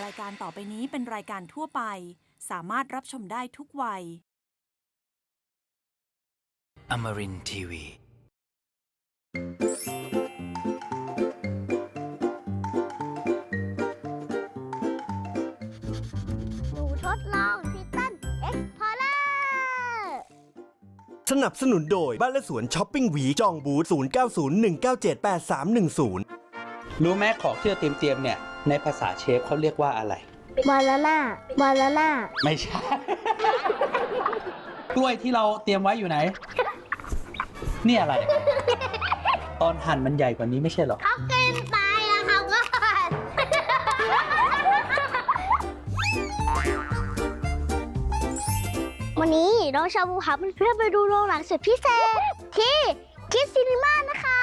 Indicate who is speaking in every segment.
Speaker 1: รายการต่อไปนี้เป็นรายการทั่วไป สามารถรับชมได้ทุกวัย
Speaker 2: Amarin Tiwi.
Speaker 3: หนูทดลองทิตันเอ็กพอร์เลอร์
Speaker 4: สนับสนุนโดยบ้านและสวนช้อปปิ้งหวีจองบูธ0901978310
Speaker 5: รู้ไหมของที่เราเตรียมเตรียมๆเนี่ย ในภาษาเชฟเขาเรียกว่าอะไร
Speaker 3: บานาน่าบานาน่า
Speaker 5: ไม่ใช่ กล้วยที่เราเตรียมไว้อยู่ไหน นี่อะไร ตอนหั่นมันใหญ่กว่านี้ไม่ใช่เหรอ
Speaker 3: เขากินไปอะเขาก็วันนี้น้องชาบูพาเพื่อนๆไปดูโรงหนังสุดพิเศษที่คิดซีนีมานะคะ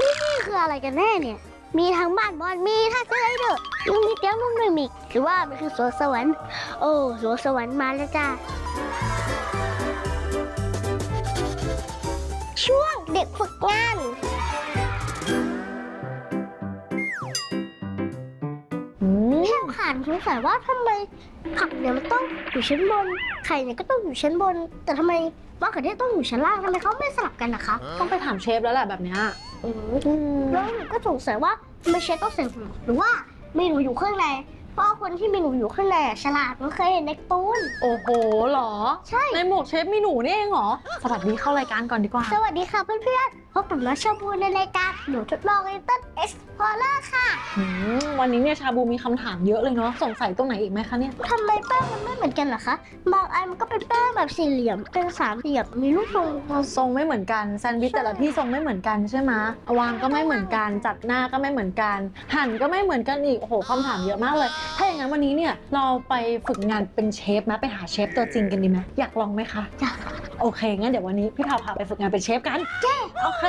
Speaker 3: นี่นี่คืออะไรกันแน่เนี่ย มีทั้งบ้านบอลมีทั้งสไลเดอร์ยังมีเตียงนุ่มด้วยมิกหรือว่ามันคือสวนสวรรค์ โอ้สวนสวรรค์มาแล้วจ้าช่วงเด็กฝึกงาน แค่ผ่านสงสัยว่าทำไม ผักเนี่ยมันต้องอยู่ชั้นบน ไข่เนี่ยก็ต้องอยู่ชั้นบน แต่ทำไมมะเขือเทศต้องอยู่ชั้นล่างทำไมเขาไม่สลับกันนะคะ
Speaker 6: ต้องไปถามเชฟแล้วแหละแบบเนี้ย
Speaker 3: แล้วหนูก็สงสัยว่าทำไมเชฟต้องใส่หัวหรือว่ามีหนูอยู่ข้างในเพราะคนที่มีหนูอยู่ข้างในอะฉลาดมันเคยเห็นในการ์ตูน
Speaker 6: โอ้โหเหรอ
Speaker 3: ใช่
Speaker 6: ในหมวกเชฟมีหนูนี่เองเหรอ สวัสดีเข้ารายการก่อนดีกว่า
Speaker 3: สวัสดีค่ะเพื่อนๆพบกับน้องชาบูในรายการหนูทดลองลิตเติ้ลเอ็กพอร์เลอร์ค่ะ
Speaker 6: อืมวันนี้เนี่ยชาบูมีคำถามเยอะเลยเนาะ สงสัยตรงไหนอีกไหมคะเนี่ย
Speaker 3: ทำไมแป้งมันไม่เหมือนกันเหรอคะ บางอันมันก็เป็นแป้งแบบสี่เหลี่ยม เป็นสามเหลี่ยม มีลูกทรง
Speaker 6: ทรงไม่เหมือนกันแซนด์วิชแต่ละที่ทรงไม่เหมือนกันใช่ไหมวางก็ไม่เหมือนกันจัดหน้าก็ไม่เหมือนกัน หั่นก็ไม่เหมือนกันอีก โอ้โหคำถามเยอะมากเลยถ้าอย่างนั้นวันนี้เนี่ยเราไปฝึกงานเป็นเชฟไหมไปหาเชฟตัวจริงกันดีไหมอยากลองไหมคะ
Speaker 3: อยาก
Speaker 6: โอเคงั้นเดี๋ยววันนี้พี่พาพาไปฝึกงานเป็นเชฟกันเจ้โอเค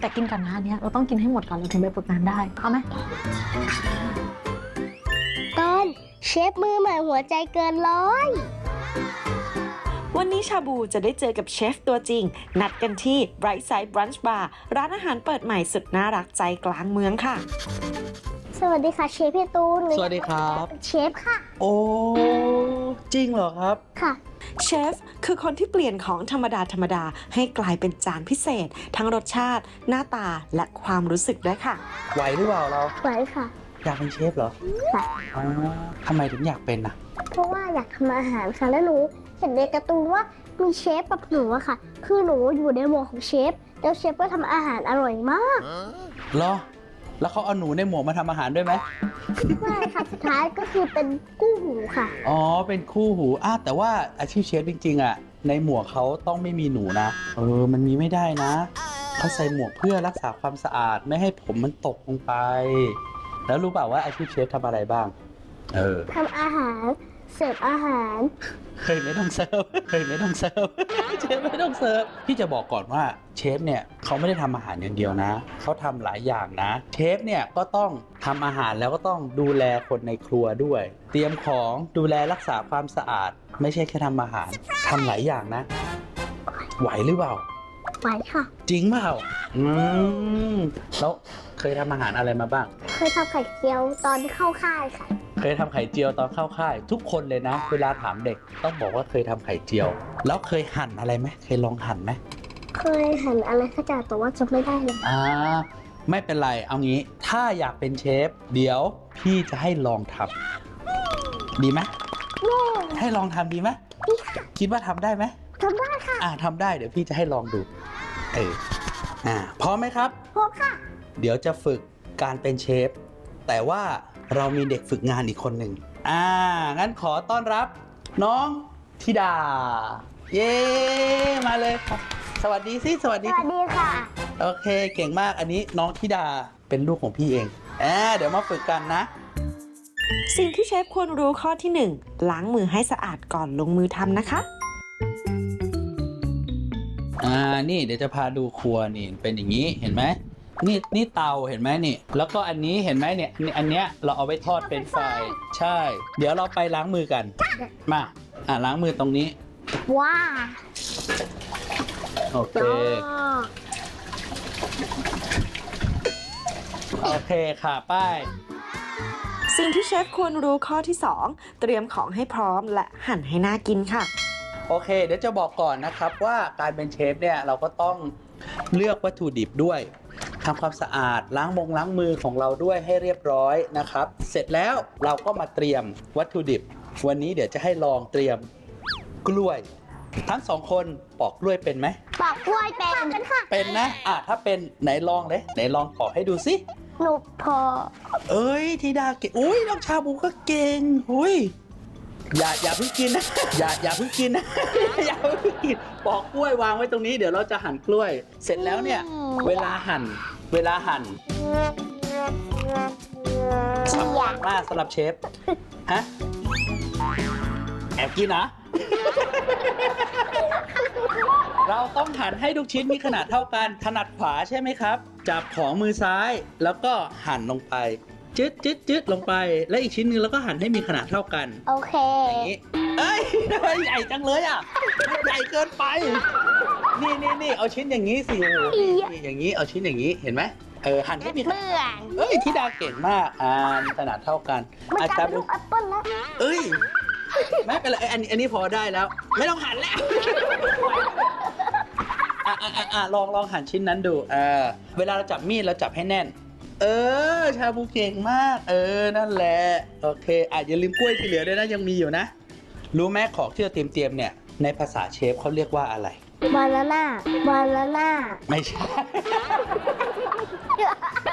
Speaker 6: แต่กินก่อนนะอันเนี่ยเราต้องกินให้หมดก่อนเราถึงไปฝึกงานได้เอาไหม
Speaker 3: ตอนเชฟมือใหม่หัวใจเกินร้อย
Speaker 7: วันนี้ชาบูจะได้เจอกับเชฟตัวจริง นัดกันที่ Bright Side Brunch Bar ร้านอาหารเปิดใหม่สุดน่ารักใจกลางเมืองค่ะ
Speaker 3: สวัสดีค่ะเชฟพี่ตูน
Speaker 5: สวัสดีครับ
Speaker 3: เป็นเชฟค่ะ
Speaker 5: โอ้ จริงเหรอครับ
Speaker 3: ค่ะ
Speaker 7: เชฟคือคนที่เปลี่ยนของธรรมดาธรรมดาให้กลายเป็นจานพิเศษ ทั้งรสชาติ หน้าตาและความรู้สึกด้วยค่ะ
Speaker 5: ไหวหรือเปล่าเรา
Speaker 3: ไหวค่ะ
Speaker 5: อยากเป็นเชฟเหรอ
Speaker 3: ค่ะ
Speaker 5: อ๋อทำไมถึงอยากเป็นอะ
Speaker 3: เพราะว่าอยากทำอาหารค่ะแล้วหนู เห็นในการ์ตูนว่ามีเชฟกับหนูอะค่ะ คือหนูอยู่ในหมวกของเชฟ แล้วเชฟก็ทำอาหารอร่อยมาก
Speaker 5: เหรอ แล้วเขาเอาหนูในหมวกมาทำอาหารด้วยไหม
Speaker 3: ใช่ค่ะ สุดท้ายก็คือเป็นกู้หูค่ะ
Speaker 5: อ๋อ เป็นคู่หูอ้าวแต่ว่าอาชีพเชฟจริงๆอะ ในหมวกเขาต้องไม่มีหนูนะ เออ มันมีไม่ได้นะ เขาใส่หมวกเพื่อรักษาความสะอาดไม่ให้ผมมันตกลงไป แล้วรู้เปล่าว่าอาชีพเชฟทำอะไรบ้าง เออ
Speaker 3: ทำอาหาร เสิร์ฟอาหาร
Speaker 5: เคยไม่ต้องเซิร์ฟเคยไม่ต้องเซิร์ฟเชฟไม่ต้องเซิร์ฟพี่จะบอกก่อนว่าเชฟเนี่ยเขาไม่ได้ทำอาหารอย่างเดียวนะเขาทำหลายอย่างนะ เชฟเนี่ยก็ต้องทำอาหารแล้วก็ต้องดูแลคนในครัวด้วย เตรียมของดูแลรักษาความสะอาด ไม่ใช่แค่ทำอาหารทำหลายอย่างนะ ไหวหรือเปล่า
Speaker 3: ไหวค่ะ
Speaker 5: จริงเปล่าอืมแล้วเคยทำอาหารอะไรมาบ้าง
Speaker 3: เคยทำไข่เจียวตอนที่เข้าค่ายค่ะ
Speaker 5: เคยทำไข่เจียวตอนเข้าค่าย ทุกคนเลยนะ เวลาถามเด็กต้องบอกว่าเคยทำไข่เจียว แล้วเคยหั่นอะไรไหมเคยลองหั่นไหม
Speaker 3: เคยหั่นอะไรสักอย่างแต่ว่าจำไม่ได้เลย
Speaker 5: อ่าไม่เป็นไรเอางี้ ถ้าอยากเป็นเชฟ เดี๋ยวพี่จะให้ลองทำดีไหมให้ลองทำดีไหมคิดว่าทำได้ไหม
Speaker 3: ทำได้ค่ะ
Speaker 5: อ่าทำได้เดี๋ยวพี่จะให้ลองดูเอออ่าพร้อมไหมครับ
Speaker 3: พบค่ะ
Speaker 5: เดี๋ยวจะฝึกการเป็นเชฟ แต่ว่า เรามีเด็กฝึกงานอีกคนหนึ่งอ่า งั้นขอต้อนรับน้องธิดา เย้ มาเลยครับสวัสดีสิสวัส
Speaker 3: ส
Speaker 5: ดี
Speaker 3: วัสดีค่ะ
Speaker 5: โอเค เก่งมาก อันนี้น้องธิดาเป็นลูกของพี่เองอ่าเดี๋ยวมาฝึกกันนะ
Speaker 7: สิ่งที่เชฟควรรู้ข้อที่ 1 ล้างมือให้สะอาดก่อนลงมือทำนะคะ
Speaker 5: อ่า นี่เดี๋ยวจะพาดูครัวนี่เป็นอย่างนี้ เห็นไหม นี่นี่เตาเห็นไหมนี่ แล้วก็อันนี้เห็นไหมเนี่ยอันนี้อันเนี้ยเราเอาไปทอดเป็นไฟรายใช่ เดี๋ยวเราไปล้างมือกัน มาอ่าล้างมือตรงนี้
Speaker 3: ว้า
Speaker 5: โอเค โอเคค่ะป้าย
Speaker 7: สิ่งที่เชฟควรรู้ข้อที่ 2 เตรียมของให้พร้อมและหั่นให้น่ากินค่ะ
Speaker 5: โอเค เดี๋ยวจะบอกก่อนนะครับว่าการเป็นเชฟเนี่ยเราก็ต้องเลือกวัตถุดิบด้วย ทำความสะอาดล้างมงล้างมือของเราด้วยให้เรียบร้อยนะครับ เสร็จแล้วเราก็มาเตรียมวัตถุดิบ วันนี้เดี๋ยวจะให้ลองเตรียมกล้วย ทั้งสองคนปอกกล้วยเป็นไหม
Speaker 3: ปอกกล้วยเป็นกันค่ะ
Speaker 5: เป็นนะอะถ้าเป็นไหนลองเลยไหนลองปอกให้ดูสิ
Speaker 3: หนูพอ
Speaker 5: เอ้ยธิดาเก่งอุ้ยน้องชาบูก็เก่งหุย อย่าอย่าเพิ่งกินนะ อย่าอย่าเพิ่งกินนะ อย่าเพิ่งกินปอกกล้วยวางไว้ตรงนี้เดี๋ยวเราจะหั่นกล้วย เสร็จแล้วเนี่ย เวลาหั่น เวลาหั่น
Speaker 3: เจีย
Speaker 5: มากสำหรับเชฟ ฮะ แอบกินนะ เราต้องหั่นให้ทุกชิ้นมีขนาดเท่ากัน ถนัดขวาใช่ไหมครับ จับของมือซ้ายแล้วก็หั่นลงไป จึ๊ดจึ๊ดจึ๊ดลงไปแล้วอีกชิ้นหนึงเราก็หั่นให้มีขนาดเท่ากัน
Speaker 3: โอเค
Speaker 5: อย่างนี้เอ้ยใหญ่จังเลยอะมันใหญ่เกินไป นี่นี่นี่เอาชิ้นอย่างนี้สิโอ้โหนี่นี่อย่างนี้เอาชิ้นอย่างนี้เห็นไหมเออหั่นให้มีขนาด
Speaker 3: เบื่อ
Speaker 5: เอ้ยธิดาเก่งมากอ่ามีขนาดเท่ากัน
Speaker 3: มัน
Speaker 5: อาก
Speaker 3: ลาย
Speaker 5: จาร
Speaker 3: เป็น
Speaker 5: ย์
Speaker 3: ลูกแอปเปิ้ลแล้ว
Speaker 5: เอ้ยไม่เป็นไรเอ้ยอันนี้อันนี้พอได้แล้ว ไม่ต้องหั่นแล้วอะอะอะอะลองลองหั่นชิ้นนั้นดูเออเวลาเราจับมีดเราจับให้แน่น เออ ชาบูเก่งมาก เออ นั่นแหละ โอเคอะอย่าลืมกล้วยที่เหลือด้วยนะ ยังมีอยู่นะ รู้ไหมของที่เราเตรียมเตรียมๆเนี่ย ในภาษาเชฟเขาเรียกว่าอะไร
Speaker 3: บานาน่าบานาน่า
Speaker 5: ไม่ใช่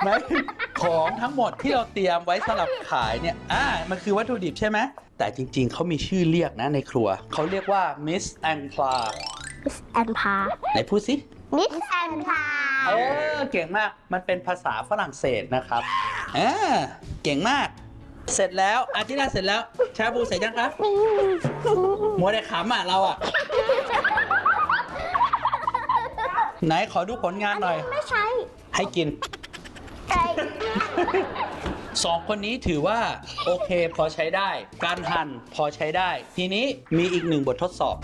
Speaker 5: ไม่ของทั้งหมดที่เราเตรียมไว้สำหรับขายเนี่ย อ่า มันคือวัตถุดิบใช่ไหม แต่จริงๆ เขามีชื่อเรียกนะในครัว เขาเรียกว่า Miss and p l a
Speaker 3: มิสแอนพา
Speaker 5: ไหนพูดสิ
Speaker 3: มิสแอนพา
Speaker 5: เออเก่งมาก มันเป็นภาษาฝรั่งเศสนะครับอ่าเก่งมาก เสร็จแล้วอาทิตย์หน้าเสร็จแล้ว ชาบูเสร็จยังครับมัวแต่ขำอะเราอะ ไหนขอดูผลงานหน่อย
Speaker 3: ไม่ใช่
Speaker 5: ให้กิน
Speaker 3: ไก่
Speaker 5: สองคนนี้ถือว่า โอเคพอใช้ได้ การหั่นพอใช้ได้ ทีนี้มีอีกหนึ่งบททดสอบ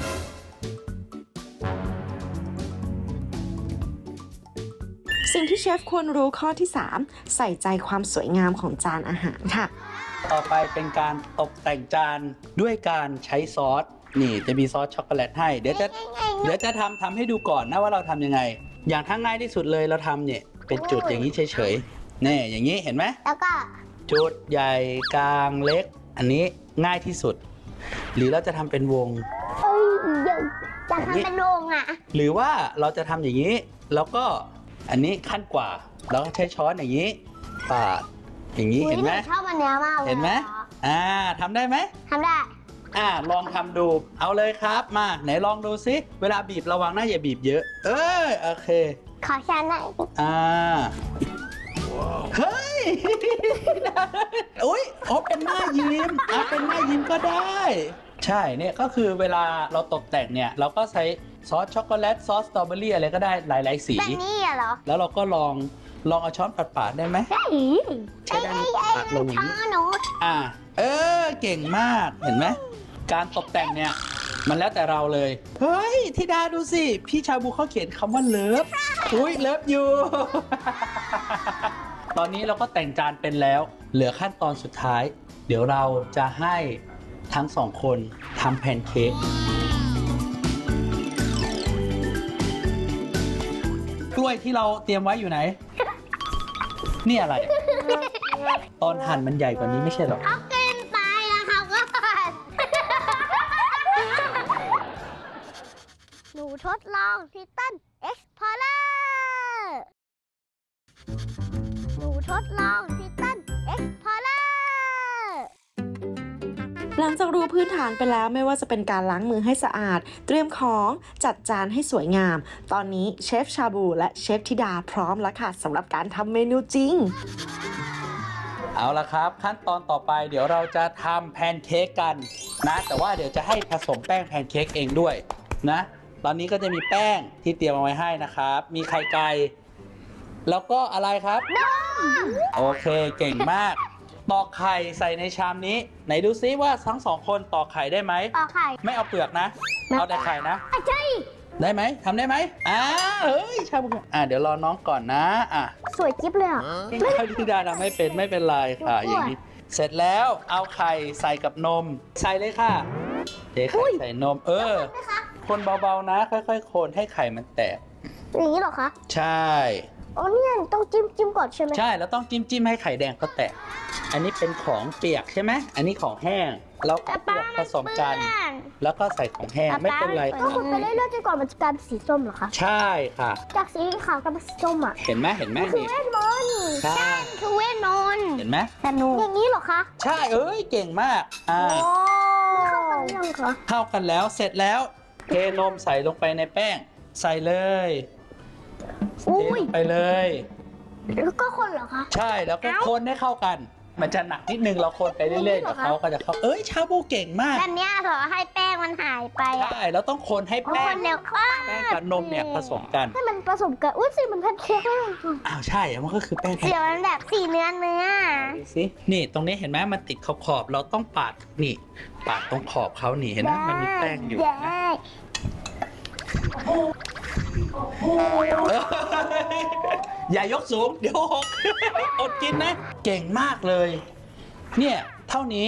Speaker 7: สิ่งที่เชฟควรรู้ข้อที่ 3 ใส่ใจความสวยงามของจานอาหารค่ะ
Speaker 5: ต่อไปเป็นการตกแต่งจานด้วยการใช้ซอส นี่จะมีซอสช็อกโกแลตให้ เดี๋ยวจะเดี๋ยวจะทำทำให้ดูก่อนนะว่าเราทำยังไง อย่างทั้งง่ายที่สุดเลยเราทำเนี่ยเป็นจุดอย่างนี้เฉยๆแน่อย่างนี้เห็นไหม
Speaker 3: แล้วก็
Speaker 5: จุดใหญ่กลางเล็ก อันนี้ง่ายที่สุด หรือเราจะทำเป็นวง
Speaker 3: เอ้ยเดี๋ยวจะทำเป็นโรงอะ
Speaker 5: หรือว่าเราจะทำอย่างนี้ แล้วก็ อันนี้ขั้นกว่าเราก็ใช้ช้อนอย่างนี้ปาดอย่างนี้
Speaker 3: อุ๊ย
Speaker 5: เห็นไหม
Speaker 3: ชอบมันเนี้ยมากเลย
Speaker 5: เห็นไหมอ่าทำได้ไหม
Speaker 3: ทำได้
Speaker 5: อ่าลองทำดูเอาเลยครับมาไหนลองดูซิเวลาบีบระวังนะอย่าบีบเยอะ เออโอเค
Speaker 3: ขอชาหน่อย
Speaker 5: อ่าเฮ้ยอุ้ยโอ้เป็นหน้ายิ้มอะเป็นหน้ายิ้มก็ได้ ใช่เนี่ยก็คือเวลาเราตกแต่งเนี่ย เราก็ใช้ ซอสช็อกโกแลตซอสสตรอเบอรี่อะไรก็ได้หลายๆ สี
Speaker 3: แบบนี้อะเหรอ
Speaker 5: แล้วเราก็ลองลองเอาช้อนปัดๆได้ไหม
Speaker 3: ได้
Speaker 5: ใช้ได้ไหมปัดลงอย่าง
Speaker 3: ช้า
Speaker 5: นี้
Speaker 3: หนู
Speaker 5: อ่า เออ เก่งมาก เห็นไหม การตกแต่งเนี่ย มันแล้วแต่เราเลย เฮ้ยธิดาดูสิ พี่ชาบูเขาเขียนคำว่าเลิฟ อุ้ยเลิฟอยู่ ตอนนี้เราก็แต่งจานเป็นแล้ว เหลือขั้นตอนสุดท้าย เดี๋ยวเราจะให้ทั้งสองคนทำแพนเค้ก ที่เราเตรียมไว้อยู่ไหน นี่อะไร ตอนหั่นมันใหญ่กว่านี้ไม่ใช่เหรอ
Speaker 3: เขากินไปแล้วเขาก็หนูทดลองทิตันเอ็กพอร์เลอร์หนูทดลอ
Speaker 7: ง จากรู้พื้นฐานไปแล้วไม่ว่าจะเป็นการล้างมือให้สะอาด เตรียมของจัดจานให้สวยงาม ตอนนี้เชฟชาบูและเชฟธิดาพร้อมแล้วค่ะสำหรับการทำเมนูจริง
Speaker 5: เอาละครับ ขั้นตอนต่อไปเดี๋ยวเราจะทำแพนเค้กกันนะแต่ว่าเดี๋ยวจะให้ผสมแป้งแพนเค้กเองด้วยนะตอนนี้ก็จะมีแป้งที่เตรียมเอาไว้ให้นะครับ มีไข่ไก่แล้วก็อะไรครับ โอเค เก่งมาก ตอกไข่ใส่ในชามนี้ ไหนดูซิว่าทั้งสองคนตอกไข่ได้ไหม
Speaker 3: ต่อไข่
Speaker 5: ไม่เอาเปลือกนะ เอาแต่ไข่นะ
Speaker 3: อะใช่
Speaker 5: ได้ไหมทำได้ไหมอ่าเฮ้ยชาบูอ่าเดี๋ยวรอน้องก่อนนะ อะ
Speaker 3: สวยจิ๊บเลยอะ
Speaker 5: ถ้าพี่ดาทำไม่เป็นไม่เป็นไรค่ะอย่างนี้ เสร็จแล้วเอาไข่ใส่กับนม ใส่เลยค่ะเทไข่ใส่นม เออ คนเบาๆนะ ค่อยๆ คนให้ไข่มันแตก
Speaker 3: อย่างนี้เหรอคะ
Speaker 5: ใช่
Speaker 3: อ๋อเนี่ยต้องจิ้มจิ้มก่อนใช่ไหม
Speaker 5: ใช่แล้วต้องจิ้มจิ้มๆให้ไข่แดงเขาแตก อันนี้เป็นของเปียกใช่ไหมอันนี้ของแห้งแล้วก็เปียกผสมกัน แล้วก็ใส่ของแห้งไม่เป็นไร
Speaker 3: ก็คุณไปเรื่อยๆจนกว่ามันจะกลายเป็นสีส้มเหรอคะ
Speaker 5: ใช่ค่ะ
Speaker 3: จากสีขาวกลายเป็นสีส้มอะ
Speaker 5: เห็นไหมเห็นไหม
Speaker 3: คือ
Speaker 5: นี่
Speaker 3: เวทมนต์
Speaker 5: ใช่
Speaker 3: คือเวทมนต์
Speaker 5: เห็นไหม
Speaker 3: แต่หนูอย่างนี้เหรอคะ
Speaker 5: ใช่เอ้ยเก่งมากอ่า
Speaker 3: มันเข้ากันหรือยังคะ
Speaker 5: เข้ากันแล้วเสร็จแล้วเทนมใส่ลงไปในแป้ง ใส่เลยเท
Speaker 3: อุ้ย
Speaker 5: ลงไปเลย
Speaker 3: แล้วก็คนเหรอคะ
Speaker 5: ใช่แล้วก็คนให้เข้ากัน มันจะหนักนิดนึงเราคนไปเรื่อยๆ
Speaker 3: นี่
Speaker 5: เดี๋
Speaker 3: เหร
Speaker 5: ย
Speaker 3: อ
Speaker 5: ว
Speaker 3: คะ
Speaker 5: เขาก็จะเข้าเอ้ยชาบูเก่งมาก
Speaker 3: แบบเนี้ยเหรอให้แป้งมันหายไปอะ
Speaker 5: ใช่แล้วต้องคนให้
Speaker 3: ค
Speaker 5: แป้ง
Speaker 3: นเร็วเข้า
Speaker 5: แป้งกับนมเนี่ยผสมกัน
Speaker 3: ให้มันผสมกันอุ้ยสีมันแพนเค้กเลย
Speaker 5: อ้าวใช่มันก็คือแป้งแผ่น
Speaker 3: เสียวมันแบบสีเนื้อเนื้อ
Speaker 5: ดูสินี่ตรงนี้เห็นไหมมันติดขอบขอบๆเราต้องปาดนี่ ปาดตรงขอบเขานี่เห็นไหมมันมีแป้งอยู่
Speaker 3: ได้
Speaker 5: นะ อย่ายกสูง เดี๋ยวหกอดกินนะ เก่งมากเลย เนี่ย เท่านี้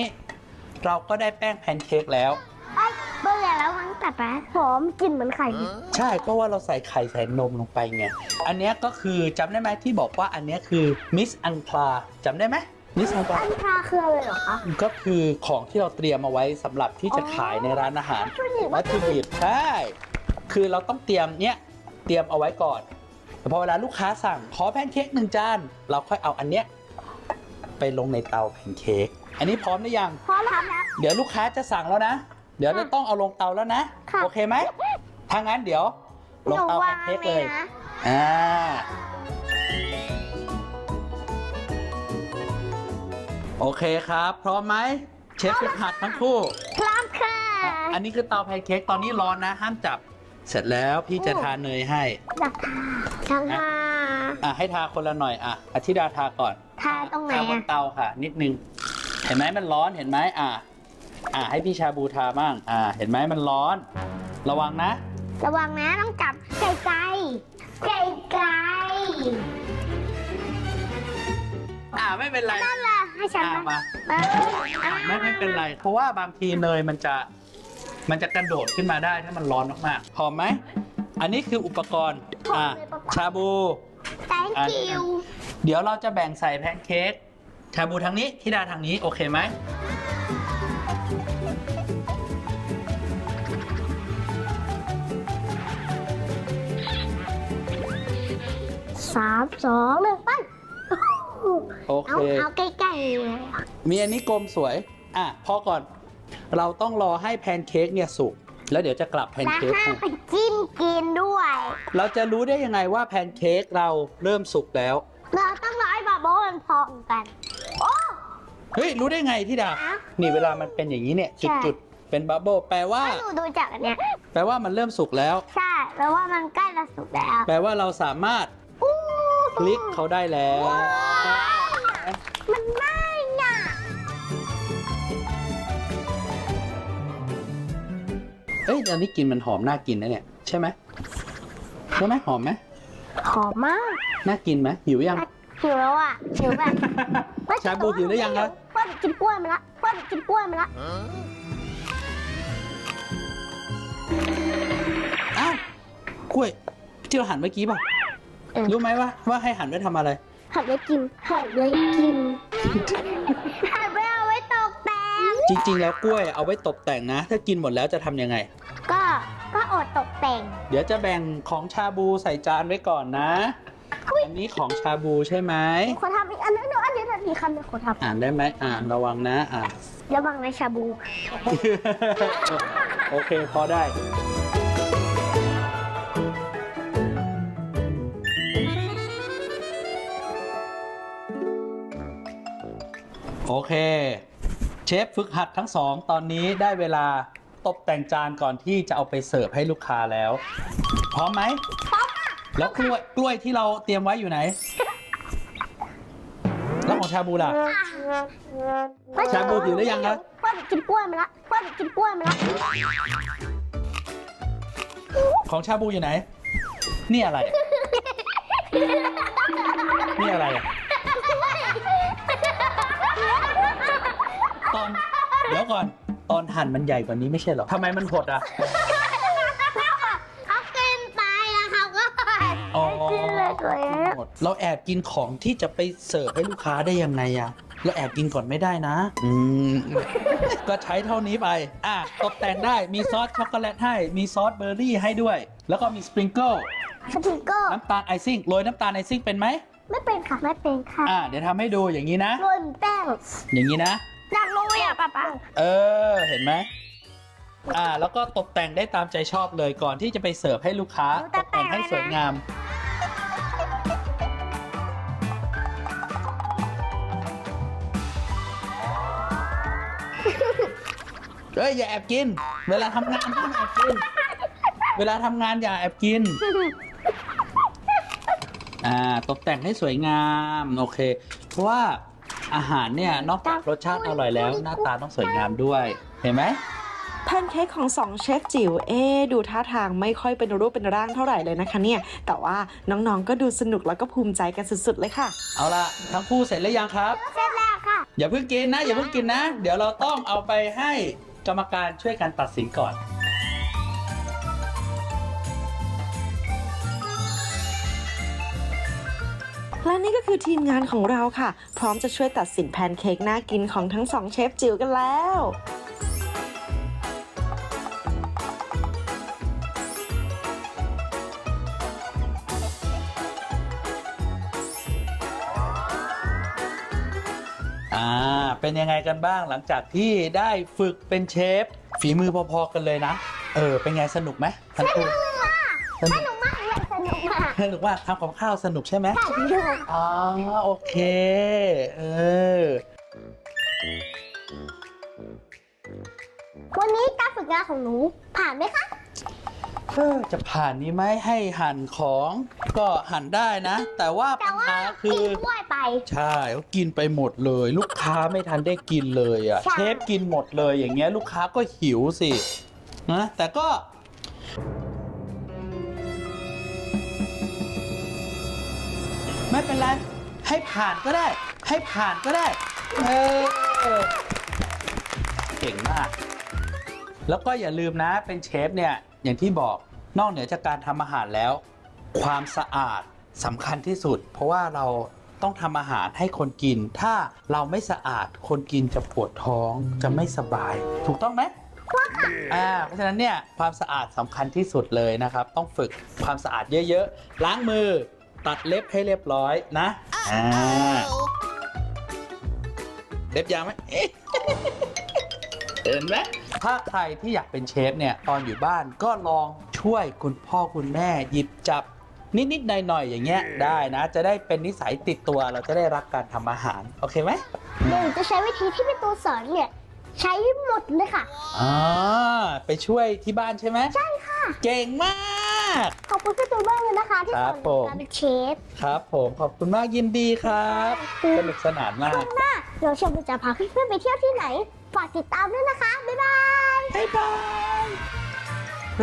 Speaker 5: เราก็ได้แป้งแพนเค้กแล้ว
Speaker 3: ไอ้เบื่อแล้วมั้งแต่แป๊ะหอมกลิ่นเหมือนไข่เลย
Speaker 5: ใช่ก็ว่าเราใส่ไข่ใส่นมลงไปไง อันเนี้ยก็คือจำได้ไหมที่บอกว่าอันเนี้ยคือมิสอันคลาจำได้ไหมมิสอันคลา
Speaker 3: อันทราคืออะไรเหรอคะ
Speaker 5: ก็คือของที่เราเตรียมเอาไว้สำหรับที่จะขายในร้านอาหาร
Speaker 3: วัตถุดิบ
Speaker 5: วัตถุดิบใช่ คือเราต้องเตรียมเนี้ย เตรียมเอาไว้ก่อนแต่พอเวลาลูกค้าสั่งขอแพนเค้กหนึ่งจานเราค่อยเอาอันเนี้ยไปลงในเตาแพนเค้กอันนี้พร้อมหรือยัง
Speaker 3: พร้อมแล้วครับ
Speaker 5: เดี๋ยวลูกค้าจะสั่งแล้วนะ เดี๋ยวจะต้องเอาลงเตาแล้วนะ
Speaker 3: ค่ะ
Speaker 5: โอเคไหมถ้างั้นเดี๋ยวลงเตาแพนเค้กเลย
Speaker 3: นะ
Speaker 5: อ่าโอเคครับ พร้อมไหมเชฟฝึกหัดทั้งคู่
Speaker 3: พร้อมค่ะ
Speaker 5: อะอันนี้คือเตาแพนเค้กตอนนี้ร้อนนะ ห้ามจับ เสร็จแล้วพี่จะทาเนยให้
Speaker 3: อยากทาช่างทา
Speaker 5: อะให้ทาคนละหน่อยอะอธิดาทาก่อน
Speaker 3: ทาตรงไหน
Speaker 5: ทาบน
Speaker 3: อะ
Speaker 5: เตาค่ะ นิดนึง เห็นไหมมันร้อนเห็นไหมอะอะให้พี่ชาบูทาบ้าง อะเห็นไหมมันร้อน ระวังนะ
Speaker 3: ระวังนะต้องจับไกลไกลไกลไกล
Speaker 5: อะไม่เป็นไร
Speaker 3: นั่นแหละให้ฉัน
Speaker 5: อะ
Speaker 3: มา
Speaker 5: มา
Speaker 3: เออ
Speaker 5: ไม่ไม่เป็นไร เพราะว่าบางทีเนยมันจะ มันจะกระโดดขึ้นมาได้ถ้ามันร้อนมากๆหอมไหม อันนี้คืออุปกรณ์อะชาบู
Speaker 3: thank you
Speaker 5: เดี๋ยวเราจะแบ่งใส่แพนเค้กชาบูทางนี้ทิดาทางนี้ โอเคไหม
Speaker 3: สามสองหนึ่งไป
Speaker 5: โอเค
Speaker 3: เอา เอาใกล้ๆเลย
Speaker 5: มีอันนี้กลมสวย อะพอก่อน เราต้องรอให้แพนเค้กเนี่ยสุกแล้วเดี๋ยวจะกลับแพน
Speaker 3: และ
Speaker 5: เค้ก
Speaker 3: ห้าม
Speaker 5: ให้
Speaker 3: ไปจิ้มกินด้วย
Speaker 5: เราจะรู้ได้ยังไงว่าแพนเค้กเราเริ่มสุกแล้ว
Speaker 3: เราต้องรอให้บาโบมันพองกัน โอ้
Speaker 5: เฮ้ย รู้ได้ไงทิดา
Speaker 3: ฮะ
Speaker 5: นี่เวลามันเป็นอย่างนี้เนี่ย
Speaker 3: ใช่
Speaker 5: จุดๆ เป็นบับเบิลแปลว่า
Speaker 3: ถ้าหนูดูจากอันเนี้ย
Speaker 5: แปลว่ามันเริ่มสุกแล้ว
Speaker 3: ใช่แปลว่ามันใกล้จะสุกแล้ว
Speaker 5: แปลว่าเราสามารถ
Speaker 3: อู้
Speaker 5: คลิกเขาได้แล้ว
Speaker 3: มัน
Speaker 5: เอ้ยอันนี้กลินมันหอมน่ากินนะเนี่ย ใช่ไหมใช่ไหมหอมไหม
Speaker 3: หอมมาก
Speaker 5: น่ากินไหมหิวยัง
Speaker 3: หิวแล้วอะหิวแบบ
Speaker 5: ชาบูหิวหรือยังครับ
Speaker 3: เพื่อนกินกล้วยมาละเพื่อนกินกล้วยมาละ
Speaker 5: อ้าวกล้วยที่เราหั่นเมื่อกี้ป่ะรู้ไหมว่าว่าให้หั่นไว้ทำอะไร
Speaker 3: หัดไว้กินหัดไว้กินหัด
Speaker 5: จริง ๆ แล้วกล้วยเอาไว้ตกแต่งนะ ถ้ากินหมดแล้วจะทำยังไง
Speaker 3: ก็ก็อดตกแต่ง
Speaker 5: เดี๋ยวจะแบ่งของชาบูใส่จานไว้ก่อนนะอันนี้ของชาบูใช่ไหม
Speaker 3: ขอทำอีกอันนึงเดี๋ยวอันนี้นาทีคำเดียวขอท
Speaker 5: อ่านได้ไหมอ่านระวังนะอ่านำ
Speaker 3: ระวังในชาบู
Speaker 5: โอเคพอได้ โอเค เชฟฝึกหัดทั้งสองตอนนี้ได้เวลาตกแต่งจานก่อนที่จะเอาไปเสิร์ฟให้ลูกค้าแล้ว พร้อมไหมพร้อมแล้วกล้วยกล้วยที่เราเตรียมไว้อยู่ไหน แล้วของชาบูล่ะ ชาบูหิวหรือยังครับ
Speaker 3: เพื่อนกินกล้วยมาละเพื่อนกินกล้วยมาละ
Speaker 5: ของชาบูอยู่ไหน นี่อะไรอะนี่อะไรอะ เดี๋ยวก่อนตอนหั่นมันใหญ่กว่านี้ไม่ใช่เหรอทำไมมันหดอะ
Speaker 3: เขากินไปแล้วเขาก็
Speaker 5: อ๋อ
Speaker 3: กินเลยตัวเอง
Speaker 5: หมดเราแอบกินของที่จะไปเสิร์ฟให้ลูกค้าได้ยังไงอะเราแอบกินก่อนไม่ได้นะ อืม ก็ใช้เท่านี้ไป อะ ตกแต่งได้ มีซอสช็อกโกแลตให้ มีซอสเบอร์รี่ให้ด้วย แล้วก็มีสปริงเกิล
Speaker 3: สติกเกอร์
Speaker 5: น้ำตาลไอซิ่ง โรยน้ำตาลไอซิ่งเป็นไหม
Speaker 3: ไม่เป็นค่ะไม่เป็นค่ะ
Speaker 5: อะ เดี๋ยวทำให้ดูอย่างนี้นะ
Speaker 3: โรยแป้ง
Speaker 5: อย่างนี้นะ
Speaker 3: อยากโรยอะป๊าป๊า
Speaker 5: เออ เห็นไหมอ่า แล้วก็ตกแต่งได้ตามใจชอบเลยก่อนที่จะไปเสิร์ฟให้ลูกค้า ตกแต่งให้สวยงาม เอ้ยอย่าแอบกิน เวลาทำงานห้ามแอบกิน เวลาทำงานอย่าแอบกิน อ่า ตกแต่งให้สวยงาม โอเค เพราะว่า อาหารเนี่ยนอกจากรสชาติอร่อยแล้ว หน้าตาต้องสวยงามด้วย เห็นไหม
Speaker 7: แพนเค้กของสองเชฟจิ๋วเอ๊ะดูท่าทางไม่ค่อยเป็นรูปเป็นร่างเท่าไหร่เลยนะคะเนี่ย แต่ว่าน้องๆก็ดูสนุกแล้วก็ภูมิใจกันสุดๆเลยค่ะ
Speaker 5: เอาละทั้งคู่เสร็จแล้วยังครับ
Speaker 3: เสร็จแล้วค่ะ
Speaker 5: อย่าเพิ่งกินนะ อย่าเพิ่งกินนะ เดี๋ยวเราต้องเอาไปให้กรรมการช่วยกันตัดสินก่อน
Speaker 7: และนี่ก็คือทีมงานของเราค่ะ พร้อมจะช่วยตัดสินแพนเค้กน่ากินของทั้งสองเชฟจิ๋วกันแล้ว
Speaker 5: อ่าเป็นยังไงกันบ้างหลังจากที่ได้ฝึกเป็นเชฟ ฝีมือพอๆกันเลยนะ เออ เป็นไงสนุกไหมทั้งคู่สนุก
Speaker 3: สนุก มากเลยสนุกมาก
Speaker 5: สนุกว่าทำกับข้าวสนุกใช่ไหม
Speaker 3: สนุก
Speaker 5: อ๋อโอเค เออ
Speaker 3: วันนี้การฝึกงานของหนูผ่านไหมคะ
Speaker 5: เออจะผ่านนี้ไหมให้หั่นของก็หั่นได้นะ แต่ว่า
Speaker 3: แต่
Speaker 5: ปัญ
Speaker 3: ว่า
Speaker 5: หาคื
Speaker 3: กิ
Speaker 5: อ
Speaker 3: นถ้วยไป
Speaker 5: ใช่เขากินไปหมดเลย ลูกค้าไม่ทันได้กินเลยอะ
Speaker 3: ใช่
Speaker 5: เชฟกินหมดเลยอย่างเงี้ย ลูกค้าก็หิวสินะแต่ก็ ไม่เป็นไร ให้ผ่านก็ได้ ให้ผ่านก็ได้ เออ เก่งมาก แล้วก็อย่าลืมนะเป็นเชฟเนี่ย อย่างที่บอกนอกเหนือจากการทำอาหารแล้ว ความสะอาดสำคัญที่สุด เพราะว่าเราต้องทำอาหารให้คนกิน ถ้าเราไม่สะอาดคนกินจะปวดท้องจะไม่สบาย ถูกต้องไหมอ่าเพราะฉะนั้นเนี่ยความสะอาดสำคัญที่สุดเลยนะครับ ต้องฝึกความสะอาดเยอะๆ ล้างมือ ตัดเล็บให้เรียบร้อยนะอ่าเล็บยาวไหมเอ๊ะเห็นไหมถ้าใครที่อยากเป็นเชฟเนี่ยตอนอยู่บ้านก็ลองช่วยคุณพ่อคุณแม่หยิบจับนิดๆหน่อยๆอย่างเงี้ยได้นะ จะได้เป็นนิสัยติดตัวเราจะได้รักการทำอาหาร โอเคไหม
Speaker 3: หนูจะใช้วิธีที่พี่ตูนสอนเนี่ย ใช้หมดเลยค่ะ
Speaker 5: อ่า ไปช่วยที่บ้านใช่ไหมใช่ค่ะ เก่งมาก
Speaker 3: ขอบคุณพี่ตูนมากเลยนะคะที่สอนหนูการเป็นเชฟ
Speaker 5: ครับผมขอบคุณมากยินดีครับสนุกสนานมาก
Speaker 3: เดี๋ยวเชฟจะพาเพื่อนๆไปเที่ยวที่ไหนฝากติดตามด้วยนะคะ บ๊ายบาย
Speaker 5: บ๊ายบาย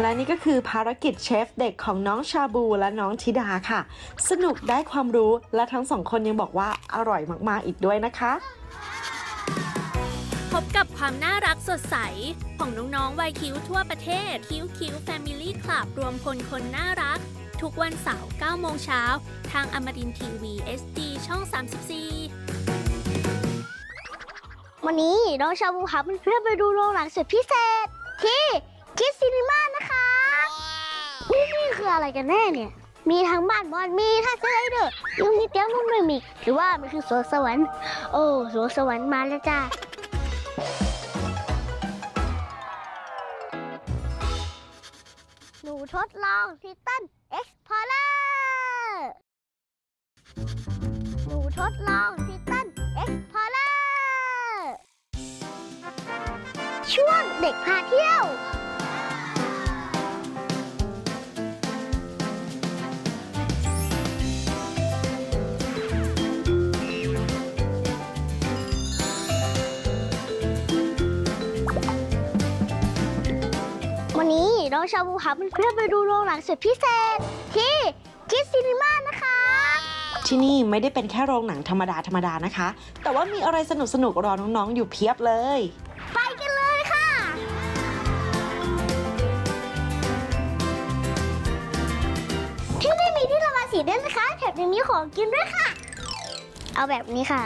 Speaker 7: และนี่ก็คือภารกิจเชฟเด็กของน้องชาบูและน้องธิดาค่ะ สนุกได้ความรู้และทั้งสองคนยังบอกว่าอร่อยมากๆอีกด้วยนะคะ
Speaker 8: พบกับความน่ารักสดใส ของน้องๆวัยคิ้วทั่วประเทศ คิ้วคิ้ว Family Club รวมพลคนน่ารัก ทุกวันเสาร์9โมงเช้า ทางอมรินทีวี SD ช่อง 34
Speaker 3: วันนี้น้องชาบูพาเพื่อนไปดูโรงหนังสุดพิเศษ ที่คิดซีนีมานะคะนี่นี่คืออะไรกันแน่เนี่ย มีทั้งบ้านบอลมีทั้งสไลเดอร์ยังมีเตี้ยงนุ่มด้วยมิกหรือว่ามันคือสวนสวรรค์ โอ้สวนสวรรค์มาแล้วจ้า ทดลองทิตันเอ็กซ์พอร์เลอร์หนูทดลองทิตันเอ็กซ์พอร์เลอร์ช่วงเด็กพาเที่ยว องชาบูพาเพื่อไปดูโรงหนังสุดพิเศษ ที่คิดซีนิม่านะคะ
Speaker 7: ที่นี่ไม่ได้เป็นแค่โรงหนังธรรมดาธรรมดานะคะ แต่ว่ามีอะไรสนุกสนุกรอน้องๆอยู่เพียบเลย
Speaker 3: ไปกันเลยค่ะ ที่นี่มีที่ระบายสีด้วยนะคะ แถมยังมีของกินด้วยค่ะ เอาแบบนี้ค่ะ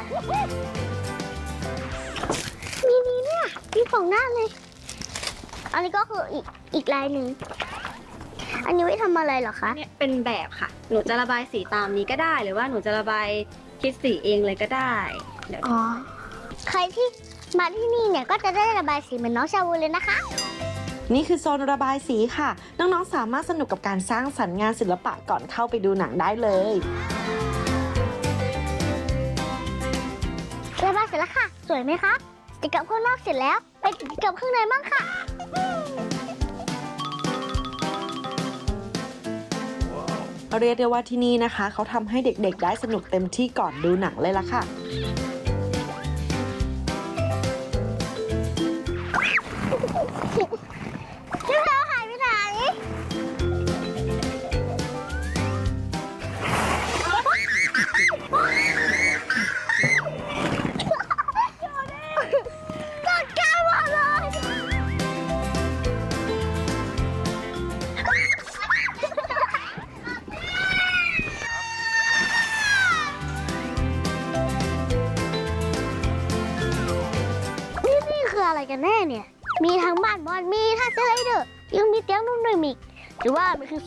Speaker 3: มีนี่เนี่ยมีของหน้าเลย อันนี้ก็คืออีกอีกลายหนึ่ง อันนี้ไว้ทำอะไรเหรอคะ
Speaker 9: เนี่ยเป็นแบบค่ะ หนูจะระบายสีตามนี้ก็ได้ หรือว่าหนูจะระบายคิดสีเองเลยก็ได้เดี๋ยว
Speaker 3: อ๋อ ใครที่มาที่นี่เนี่ยก็จะได้ระบายสีเหมือนน้องชาวูเลยนะคะ
Speaker 7: นี่คือโซนระบายสีค่ะ น้องๆสามารถสนุกกับการสร้างสรรค์งานศิลปะก่อนเข้าไปดูหนังได้เลย
Speaker 3: ระบายเสร็จแล้วค่ะ สวยไหมคะ กิจกรรมข้างนอกเสร็จแล้ว ไปกิจกรรมข้างในบ้างค่ะ
Speaker 7: เรียกได้ว่าที่นี่นะคะ เขาทำให้เด็กๆ ได้สนุกเต็มที่ก่อนดูหนังเลยล่ะค่ะ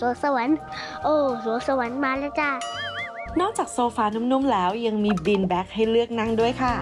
Speaker 3: สวนสวรรค์ โอ้สวนสวรรค์มาแล้วจ้า
Speaker 7: นอกจากโซฟานุ่มๆแล้วยังมีบินแบ็กให้เลือกนั่งด้วยค่ะ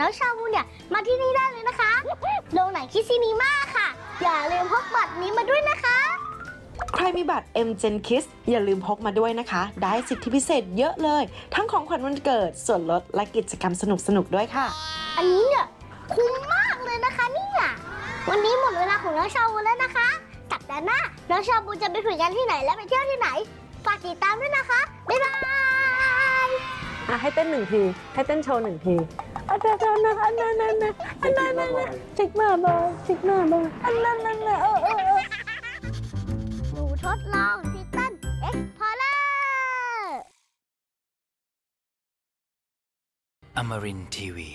Speaker 3: นี่เหมือนน้องชาวูเนี่ยมาที่นี่ได้เลยนะคะโรงหนังคิดซีนีมาค่ะ อย่าลืมพกบัตรนี้มาด้วยนะคะ
Speaker 7: ใครมีบัตร M Gen Kiss อย่าลืมพกมาด้วยนะคะ ได้สิทธิพิเศษเยอะเลย ทั้งของขวัญวันเกิด ส่วนลดและกิจกรรมสนุกๆด้วยค่ะ
Speaker 3: อันนี้เนี่ยคุ้มมากเลยนะคะเนี่ยวันนี้หมดเวลาของน้องชาวูแล้วนะคะสัปดาห์หน้าน้องชาวูจะไปฝึกงานที่ไหนและไปเที่ยวที่ไหนฝากติดตามด้วยนะคะบ๊ายบาย
Speaker 6: อะให้เต้นหนึ่งที ให้เต้นโชว์หนึ่งทีอันนั้นอันนั้นอันนั้นอันนั้นอันนั้นอันนั้นจิกมาบอยจิกมาบอยอันนั้นอันนั้นเออเออเออ
Speaker 3: หนูทดลองทิตันเอ็กพอลเลอร์
Speaker 2: อมรินทีวี